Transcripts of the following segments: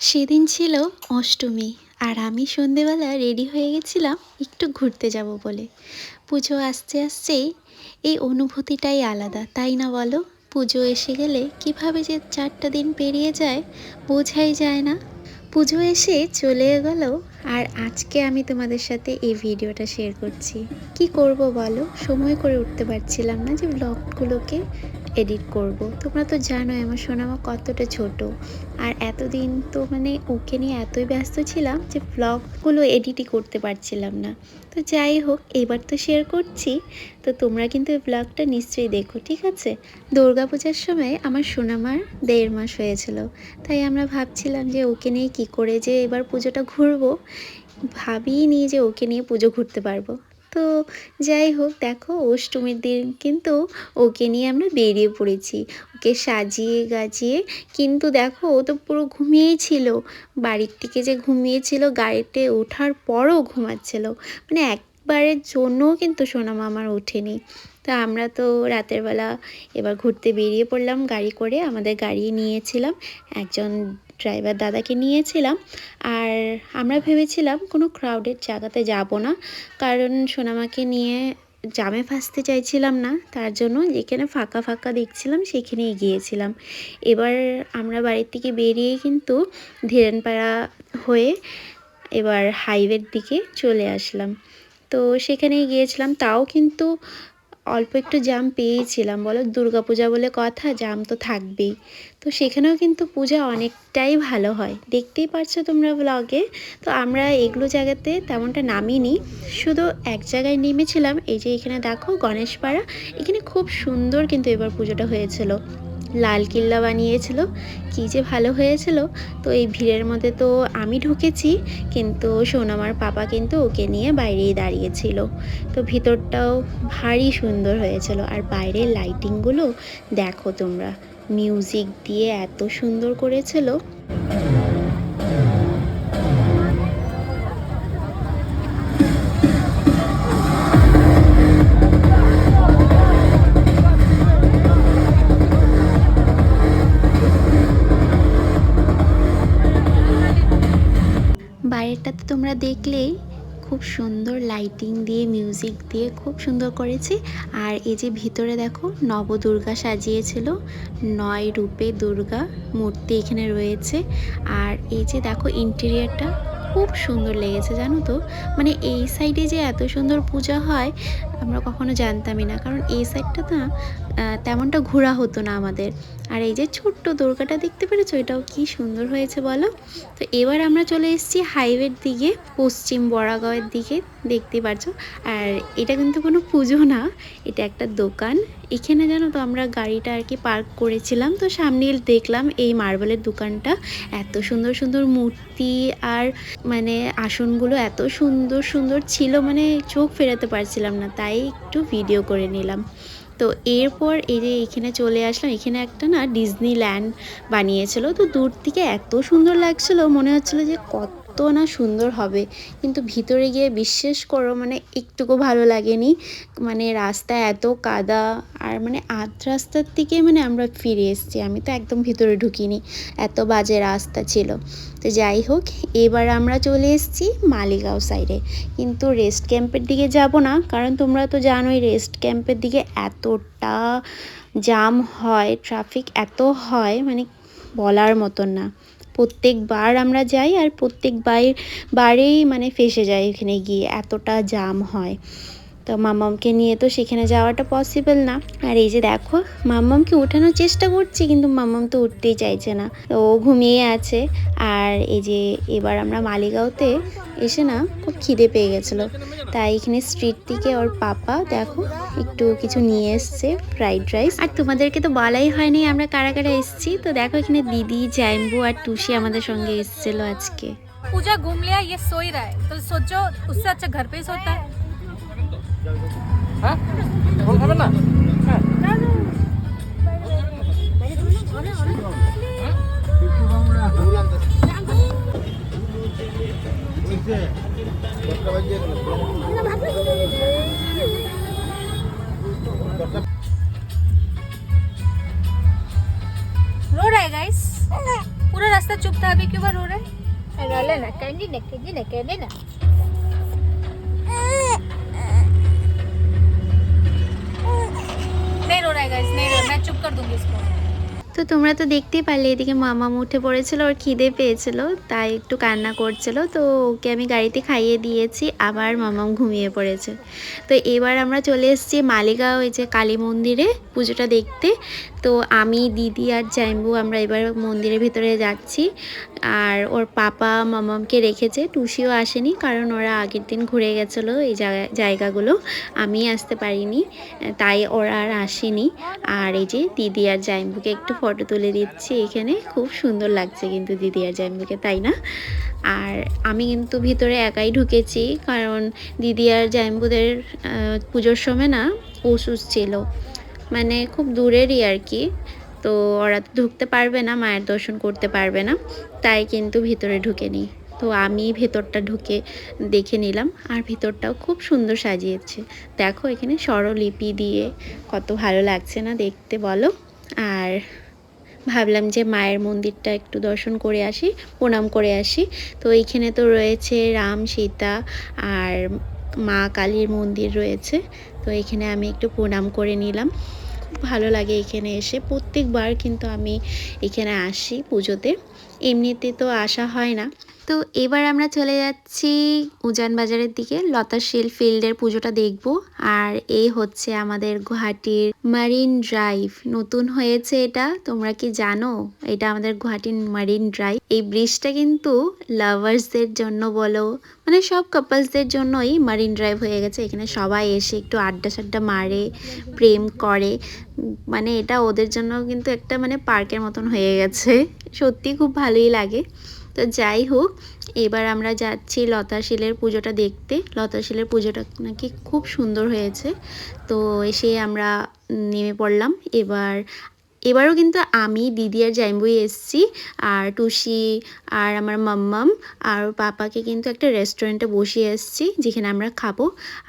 সেদিন ছিল অষ্টমী আর আমি সন্ধেবেলা রেডি হয়ে গেছিলাম একটু ঘুরতে যাব বলে। পুজো আসতে আসতেই এই অনুভূতিটাই আলাদা, তাই না বলো? পুজো এসে গেলে কীভাবে যে চারটা দিন পেরিয়ে যায় বোঝাই যায় না। পুজো এসে চলে গেল আর আজকে আমি তোমাদের সাথে এই ভিডিওটা শেয়ার করছি। কি করব বলো? সময় করে উঠতে পারছিলাম না যে ব্লগগুলোকে এডিট করব। তোমরা তো জানোই আমার সোনামা কতটা ছোট। আর এতদিন তো মানে ওকে নিয়ে এতই ব্যস্ত ছিলাম যে ব্লগগুলো এডিটই করতে পারছিলাম না। তো যাই হোক, এবার তো শেয়ার করছি। তো তোমরা কিন্তু এই ব্লগটা নিশ্চয়ই দেখো, ঠিক আছে? দুর্গাপূজার সময় আমার সোনামার দেড় মাস হয়েছিল। তাই আমরা ভাবছিলাম যে ওকে নিয়ে কি করে যে এবার পুজোটা ঘুরবো। ভাবিই নি যে ওকে নিয়ে পুজো ঘুরতে পারব। তো যাই হোক, দেখো অষ্টমীর দিন কিন্তু ওকে নিয়ে আমরা বেরিয়ে পড়েছি। ওকে সাজিয়ে গাজিয়ে কিন্তু দেখো ও তো পুরো ঘুমিয়েই ছিল। বাড়ির থেকে যে ঘুমিয়েছিল, গাড়িতে ওঠার পরও ঘুমাচ্ছিল। মানে একবারের জন্যও কিন্তু সোনামা আমার ওঠেনি। তো আমরা তো রাতের বেলা এবার ঘুরতে বেরিয়ে পড়লাম, গাড়ি করে আমাদের গাড়ি নিয়েছিলাম। একজন ড্রাইভার দাদাকে নিয়েছিলাম। আর আমরা ভেবেছিলাম কোনো ক্রাউডেড জায়গাতে যাব না। কারণ সোনামাকে নিয়ে জামে ফাঁসতে চাইছিলাম না। তার জন্য যেখানে ফাঁকা ফাঁকা দেখছিলাম সেখানেই গিয়েছিলাম এবার আমরা বাড়ির থেকে বেরিয়ে কিন্তু ধীরেনপাড়া হয়ে এবার হাইওয়ের দিকে চলে আসলাম। তো সেখানেই গিয়েছিলাম। তাও কিন্তু অল্প একটু জাম পেয়েছিলাম, বলো? দুর্গাপূজা বলে কথা, জাম তো থাকবেই। তো সেখানেও কিন্তু পূজা অনেকটাই ভালো হয়। দেখতেই পাচ্ছ তোমরা ব্লগে তো আমরা এগুলো জায়গাতে তেমনটা নামিনি। শুধু এক জায়গায় নেমেছিলাম। এই যে এখানে দেখো গণেশপাড়া। এখানে খুব সুন্দর কিন্তু এবার পুজোটা হয়েছিল। লাল কিল্লা বানিয়েছিল। কি যে ভালো হয়েছিল। তো এই ভিড়ের মধ্যে তো আমি ঢুকেছি, কিন্তু সোনামার পাপা কিন্তু ওকে নিয়ে বাইরেই দাঁড়িয়েছিল। তো ভিতরটাও ভারী সুন্দর হয়েছিল। আর বাইরের লাইটিংগুলো দেখো তোমরা, মিউজিক দিয়ে এত সুন্দর করেছিল। বাইরেটাতে তোমরা দেখলেই খুব সুন্দর লাইটিং দিয়ে মিউজিক দিয়ে খুব সুন্দর করেছে। আর এই যে ভিতরে দেখো, নবদুর্গা সাজিয়েছিল, নয় রূপে দুর্গা মূর্তি এখানে রয়েছে। আর এই যে দেখো ইন্টেরিয়ারটা খুব সুন্দর লেগেছে, জানো তো? মানে এই সাইডে যে এত সুন্দর পূজা হয়, আমরা কখনো জানতামই না। কারণ এই সাইডটা না তেমনটা ঘোরা হতো না আমাদের। আর এই যে ছোট্ট দুর্গাটা দেখতে পেরেছ? এটাও কি সুন্দর হয়েছে বলো? তো এবার আমরা চলে এসেছি হাইওয়ের দিকে, পশ্চিম বড়াগাঁওয়ের দিকে, দেখতে পারছ? আর এটা কিন্তু কোনো পুজো না, এটা একটা দোকান। এখানে জানো তো আমরা গাড়িটা আর কি পার্ক করেছিলাম, তো সামনে দেখলাম এই মার্বেলের দোকানটা। এত সুন্দর সুন্দর মূর্তি আর মানে আসনগুলো এত সুন্দর সুন্দর ছিল মানে চোখ ফেরাতে পারছিলাম না, তাই একটু ভিডিও করে নিলাম। তো এরপর এই যে এখানে চলে আসলাম। এখানে একটা না ডিজনিল্যান্ড বানিয়েছিল। তো দূর থেকে এত সুন্দর লাগছিল। মনে হচ্ছিল যে কত না সুন্দর হবে। কিন্তু ভিতরে গিয়ে বিশ্বাস করো মানে একটুকু ভালো লাগেনি। মানে রাস্তা এত কাদা, আর মানে আধ রাস্তার থেকে মানে আমরা ফিরে এসেছি। আমি তো একদম ভিতরে ঢুকিনি, এত বাজে রাস্তা ছিল। তো যাই হোক, এবার আমরা চলে এসেছি মালিগাঁও সাইডে কিন্তু রেস্ট ক্যাম্পের দিকে যাব না, কারণ তোমরা তো জানোই রেস্ট ক্যাম্পের দিকে এতটা জাম হয় ট্রাফিক এত হয় মানে বলার মতন না। প্রত্যেকবার আমরা যাই আর প্রত্যেকবার বারেই মানে ফেসে যাই এখানে গিয়ে এতটা জাম হয়। তো মামামকে নিয়ে তো সেখানে যাওয়াটা পসিবল না। আর এই যে দেখো, মামামকে উঠানোর চেষ্টা করছি, কিন্তু মামাম তো উঠতেই চাইছে না। তো ও ঘুমিয়ে আছে। আর এই যে এবার আমরা মালিগাঁওতে এসে না, খুব খিদে পেয়ে গেছিল। তাই এখানে স্ট্রিট থেকে ওর পাপা, দেখো, একটু কিছু নিয়ে এসছে ফ্রাইড রাইস আর তোমাদেরকে তো বলাই হয়নি আমরা কারা কারা এসছি। তো দেখো এখানে দিদি, জাইম্বু আর তুষি আমাদের সঙ্গে এসেছিল আজকে। পূজা ঘুমলিয়া ইয়ে সোই রায়। তো সোচো আচ্ছা ঘর পেয়ে সোতা হ্যাঁ এখন খাবেন না হ্যাঁ रो रहा है गाइस पूरा रास्ता चुप इतना अभी क्यों रो रहे रोले ना कैंडी ना कैंडी ना कैंडी ना चुप कर दूँगी इसको তো তোমরা তো দেখতেই পারলে, এদিকে মামা উঠে পড়েছিল, ওর খিদে পেয়েছিল, তাই একটু কান্না করছিল। তো ওকে আমি গাড়িতে খাইয়ে দিয়েছি, আবার মামাম ঘুমিয়ে পড়েছে। তো এবার আমরা চলে এসেছি মালিগাঁও এই যে কালী মন্দিরে পুজোটা দেখতে। তো আমি, দিদি আর জাইম্বু আমরা এবার মন্দিরের ভিতরে যাচ্ছি। আর ওর পাপা মামামকে রেখেছে, টুসিও আসেনি, কারণ ওরা আগের দিন ঘুরে গেছিল এই জায়গা- জায়গাগুলো। আমি আসতে পারিনি, তাই ওরা আর আসেনি। আর এই যে দিদি আর জাইম্বুকে একটু ফটো তুলে দিচ্ছি এখানে। খুব সুন্দর লাগছে কিন্তু দিদি আর জাইম্বুকে তাই না? আর আমি কিন্তু ভিতরে একাই ঢুকেছি কারণ দিদি আর জাইম্বুদের পুজোর সময় না অসুস্থ ছিল। মানে খুব দূরেরই আর কি। তো ওরা তো ঢুকতে পারবে না, মায়ের দর্শন করতে পারবে না। তাই কিন্তু ভিতরে ঢুকে নিই তো আমি ভেতরটা ঢুকে দেখে নিলাম আর ভেতরটাও খুব সুন্দর সাজিয়েছে। দেখো এখানে স্বরলিপি দিয়ে কত ভালো লাগছে না দেখতে বলো। আর ভাবলাম যে মায়ের মন্দিরটা একটু দর্শন করে আসি, প্রণাম করে আসি। তো এইখানে তো রয়েছে রাম, সীতা আর মা কালীর মন্দির রয়েছে। তো এখানে আমি একটু প্রণাম করে নিলাম। খুব ভালো লাগে এখানে এসে। প্রত্যেকবার কিন্তু আমি এখানে আসি পুজোতে। এমনিতে তো আসা হয় না। তো এবার আমরা চলে যাচ্ছি উজান বাজারের দিকে, লতা শিল ফিল্ডের পুজোটা দেখব। আর এই হচ্ছে আমাদের গুয়াহাটির মারিন ড্রাইভ। নতুন হয়েছে এটা, তোমরা কি জানো? এটা আমাদের গুয়াহাটির মারিন ড্রাইভ। এই ব্রিজটা কিন্তু লাভার্সদের জন্য বলো মানে সব কাপলসদের জন্যই মারিন ড্রাইভ হয়ে গেছে। এখানে সবাই এসে একটু আড্ডা সাড্ডা মারে, প্রেম করে। মানে এটা ওদের জন্য কিন্তু একটা মানে পার্কের মতন হয়ে গেছে। সত্যি খুব ভালোই লাগে। তো যাই হোক, এবার আমরা যাচ্ছি লতা শিলের পুজোটা দেখতে। লতা শিলের পুজোটা নাকি খুব সুন্দর হয়েছে। তো এসে আমরা নেমে পড়লাম। এবার, এবারও কিন্তু আমি, দিদি আর জাইম্বুই এসেছি। আর টুসি আর আমার মাম্মাম আর পাপাকে কিন্তু একটা রেস্টুরেন্টে বসিয়ে এসেছি, যেখানে আমরা খাব।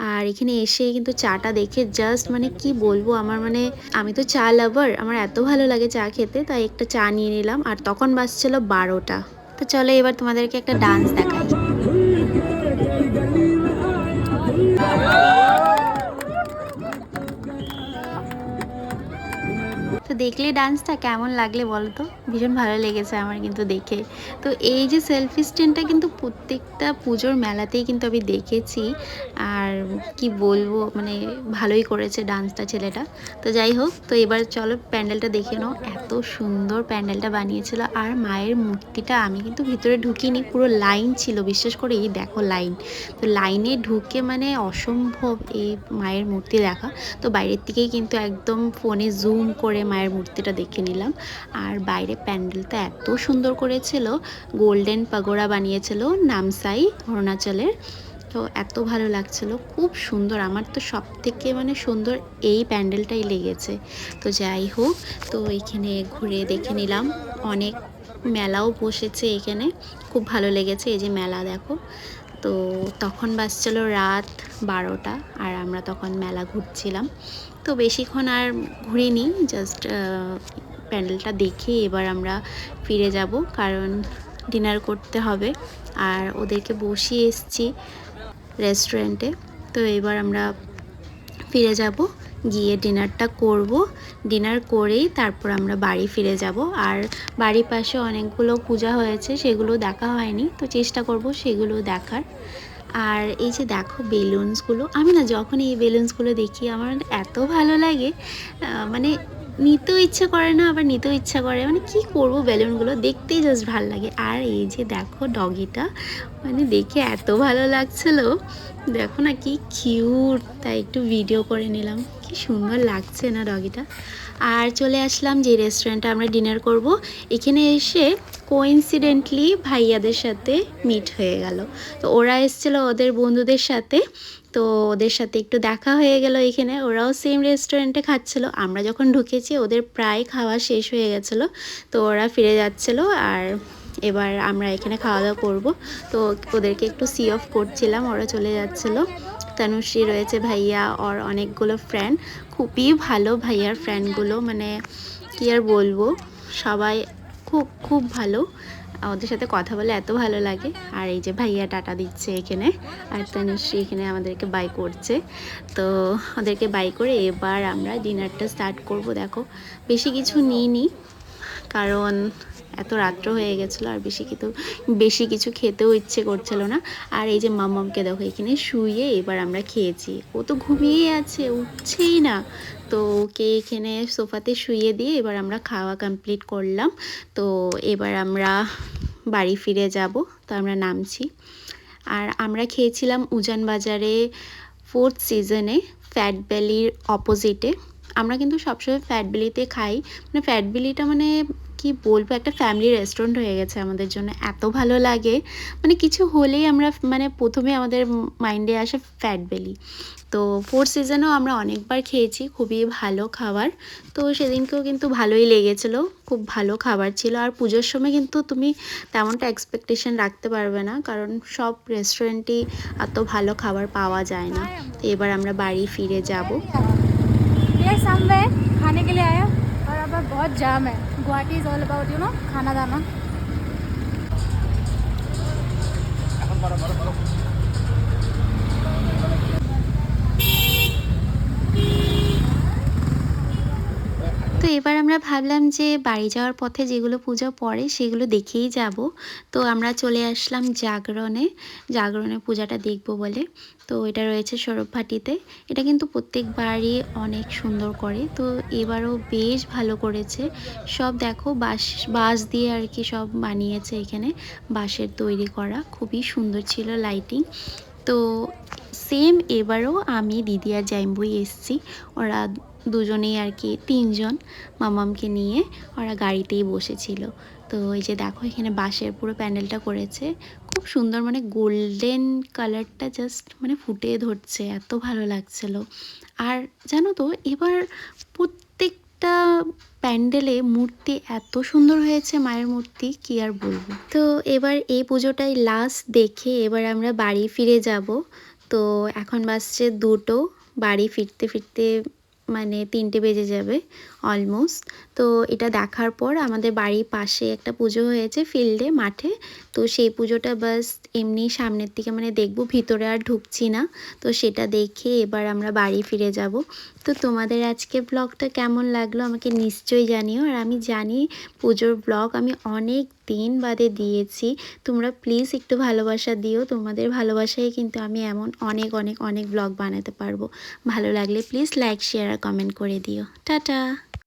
আর এখানে এসে কিন্তু চাটা দেখে জাস্ট মানে কি বলব, আমার মানে আমি তো চা লাভার আমার এত ভালো লাগে চা খেতে, তাই একটা চা নিয়ে নিলাম। আর তখন বাজছিল বারোটা। তো চলো এবার তোমাদেরকে একটা ডান্স দেখাই তো দেখলে ডান্সটা কেমন লাগলে বলো তো ভীষণ ভালো লেগেছে আমার কিন্তু দেখে। তো এই যে সেলফি স্ট্যান্ডটা কিন্তু প্রত্যেকটা পুজোর মেলাতেই কিন্তু আমি দেখেছি। আর কি বলব মানে ভালোই করেছে ডান্সটা ছেলেটা। তো যাই হোক, তো এবার চলো প্যান্ডেলটা দেখে নাও। এত সুন্দর প্যান্ডেলটা বানিয়েছিল। আর মায়ের মূর্তিটা আমি কিন্তু ভিতরে ঢুকিনি, পুরো লাইন ছিল। বিশেষ করে এই দেখো লাইন তো লাইনে ঢুকে মানে অসম্ভব এই মায়ের মূর্তি দেখা। তো বাইরের থেকেই কিন্তু একদম ফোনে জুম করে মায়ের মূর্তিটা দেখে নিলাম। আর বাইরে প্যান্ডেলটা এত সুন্দর করেছিল, গোল্ডেন পাগোড়া বানিয়েছিল নামসাই অরুণাচলের। তো এত ভালো লাগছিল, খুব সুন্দর। আমার তো সব থেকে মানে সুন্দর এই প্যান্ডেলটাই লেগেছে। তো যাই হোক, তো এখানে ঘুরে দেখে নিলাম। অনেক মেলাও বসেছে এখানে, খুব ভালো লেগেছে। এই যে মেলা দেখো। তো তখন বাজছিল রাত বারোটা, আর আমরা তখন মেলা ঘুরছিলাম। তো বেশিক্ষণ আর ঘুরিনি জাস্ট প্যান্ডেলটা দেখে এবার আমরা ফিরে যাব, কারণ ডিনার করতে হবে। আর ওদেরকে বসিয়ে এসছি রেস্টুরেন্টে তো এবার আমরা ফিরে যাব, গিয়ে ডিনারটা করব। ডিনার করেই তারপর আমরা বাড়ি ফিরে যাব। আর বাড়ির পাশে অনেকগুলো পূজা হয়েছে, সেগুলো দেখা হয়নি। তো চেষ্টা করব সেগুলো দেখার। আর এই যে দেখো বেলুনসগুলো, আমি না যখন এই বেলুনসগুলো দেখি আমার এত ভালো লাগে মানে নিতেও ইচ্ছা করে না, আবার নিতেও ইচ্ছা করে। মানে কি করব বেলুনগুলো? দেখতেই জাস্ট ভালো লাগে। আর এই যে দেখো ডগিটা মানে দেখে এত ভালো লাগছিল। দেখো না কি কিউট তাই একটু ভিডিও করে নিলাম। কি সুন্দর লাগছে না ডগিটা। আর চলে আসলাম যে রেস্টুরেন্টে আমরা ডিনার করব। এখানে এসে কোইন্সিডেন্টলি ভাইয়াদের সাথে মিট হয়ে গেল। তো ওরা এসেছিল ওদের বন্ধুদের সাথে। তো ওদের সাথে একটু দেখা হয়ে গেল এখানে। ওরাও সেম রেস্টুরেন্টে খাচ্ছিল। আমরা যখন ঢুকেছি, ওদের প্রায় খাওয়া শেষ হয়ে গেছিল। তো ওরা ফিরে যাচ্ছিল আর এবার আমরা এখানে খাওয়া দাওয়া করব। তো ওদেরকে একটু সি অফ করছিলাম। ওরা চলে যাচ্ছিল। তনুশ্রী রয়েছে ভাইয়া ওর অনেকগুলো ফ্রেন্ড খুবই ভালো ভাইয়ার ফ্রেন্ডগুলো মানে কী আর বলব? সবাই খুব খুব ভালো। ওদের সাথে কথা বলে এত ভালো লাগে। আর এই যে ভাইয়া টাটা দিচ্ছে এখানে, আর তনুশ্রী এখানে আমাদেরকে বাই করছে। তো ওদেরকে বাই করে এবার আমরা ডিনারটা স্টার্ট করব। দেখো, বেশি কিছু নিইনি, কারণ এত রাত্র হয়ে গেছিল, আর বেশি কিন্তু বেশি কিছু খেতেও ইচ্ছে করছিল না। আর এই যে মামামকে দেখো, এখানে শুয়ে এবার আমরা খেয়েছি। ও তো ঘুমিয়েই আছে, উঠছেই না। তো ওকে এখানে সোফাতে শুয়ে দিয়ে এবার আমরা খাওয়া কমপ্লিট করলাম। তো এবার আমরা বাড়ি ফিরে যাব, তো আমরা নামছি। আর আমরা খেয়েছিলাম উজান বাজারে ফোর্থ সিজনে ফ্যাট ভ্যালির অপোজিটে আমরা কিন্তু সবসময় ফ্যাট ভ্যালিতে খাই। মানে ফ্যাট ভ্যালিটা মানে কি বলব? একটা ফ্যামিলি রেস্টুরেন্ট হয়ে গেছে আমাদের জন্য। এত ভালো লাগে। মানে কিছু হলেই আমরা মানে প্রথমে আমাদের মাইন্ডে আসে ফ্যাট বেলি তো ফোর সিজনও আমরা অনেকবার খেয়েছি, খুবই ভালো খাবার। তো সেদিনকেও কিন্তু ভালোই লেগেছিলো, খুব ভালো খাবার ছিল। আর পুজোর সময় কিন্তু তুমি তেমনটা এক্সপেকটেশন রাখতে পারবে না, কারণ সব রেস্টুরেন্টেই এত ভালো খাবার পাওয়া যায় না। তো এবার আমরা বাড়ি ফিরে যাব। খানে গেলে আয়া? আর আবার বহ জাম হ্যাঁ Guwahati is all about, you know, khana dana. এবার আমরা ভাবলাম যে বাড়ি যাওয়ার পথে যেগুলো পুজো পড়ে সেগুলো দেখেই যাব। তো আমরা চলে আসলাম জাগরণে। জাগরণে পূজাটা দেখব বলে। তো এটা রয়েছে সৌরভভাটিতে এটা কিন্তু প্রত্যেকবারই অনেক সুন্দর করে। তো এবারও বেশ ভালো করেছে। সব দেখো বাঁশ বাঁশ দিয়ে আর কি সব বানিয়েছে এখানে। বাঁশের তৈরি করা। খুবই সুন্দর ছিল লাইটিং তো সেম এবারও আমি দিদি আর জাইম্বুই এসছি। ওরা দুজনেই আর কি তিনজন মামামকে নিয়ে ওরা গাড়িতেই বসেছিল। তো এই যে দেখো এখানে বাঁশের পুরো প্যান্ডেলটা করেছে। খুব সুন্দর মানে গোল্ডেন কালারটা জাস্ট মানে ফুটে ধরছে, এত ভালো লাগছিল। আর জানো তো, এবার প্রত্যেকটা প্যান্ডেলে মূর্তি এত সুন্দর হয়েছে মায়ের মূর্তি, কি আর বলব। তো এবার এই পুজোটাই লাস্ট দেখে এবার আমরা বাড়ি ফিরে যাব। তো এখন বাসছে দুটো, বাড়ি ফিরতে ফিরতে মানে তিনটে বেজে যাবে। অলমোস্ট তো এটা দেখার পর আমাদের বাড়ির পাশে একটা পুজো হয়েছে ফিল্ডে মাঠে। তো সেই পুজোটা বাস এমনি সামনের দিকে মানে দেখব, ভিতরে আর ঢুকছি না। তো সেটা দেখে এবার আমরা বাড়ি ফিরে যাব। তো তোমাদের আজকে ব্লগটা কেমন লাগল আমাকে নিশ্চয়ই জানিও। আর আমি জানি পুজোর ব্লগ আমি অনেক দিন বাদে দিয়েছি। তোমরা প্লিজ একটু ভালোবাসা দিও। তোমাদের ভালোবাসায় কিন্তু আমি এমন অনেক অনেক অনেক ব্লগ বানাতে পারব। ভালো লাগলে প্লিজ লাইক শেয়ার আর কমেন্ট করে দিও। টাটা!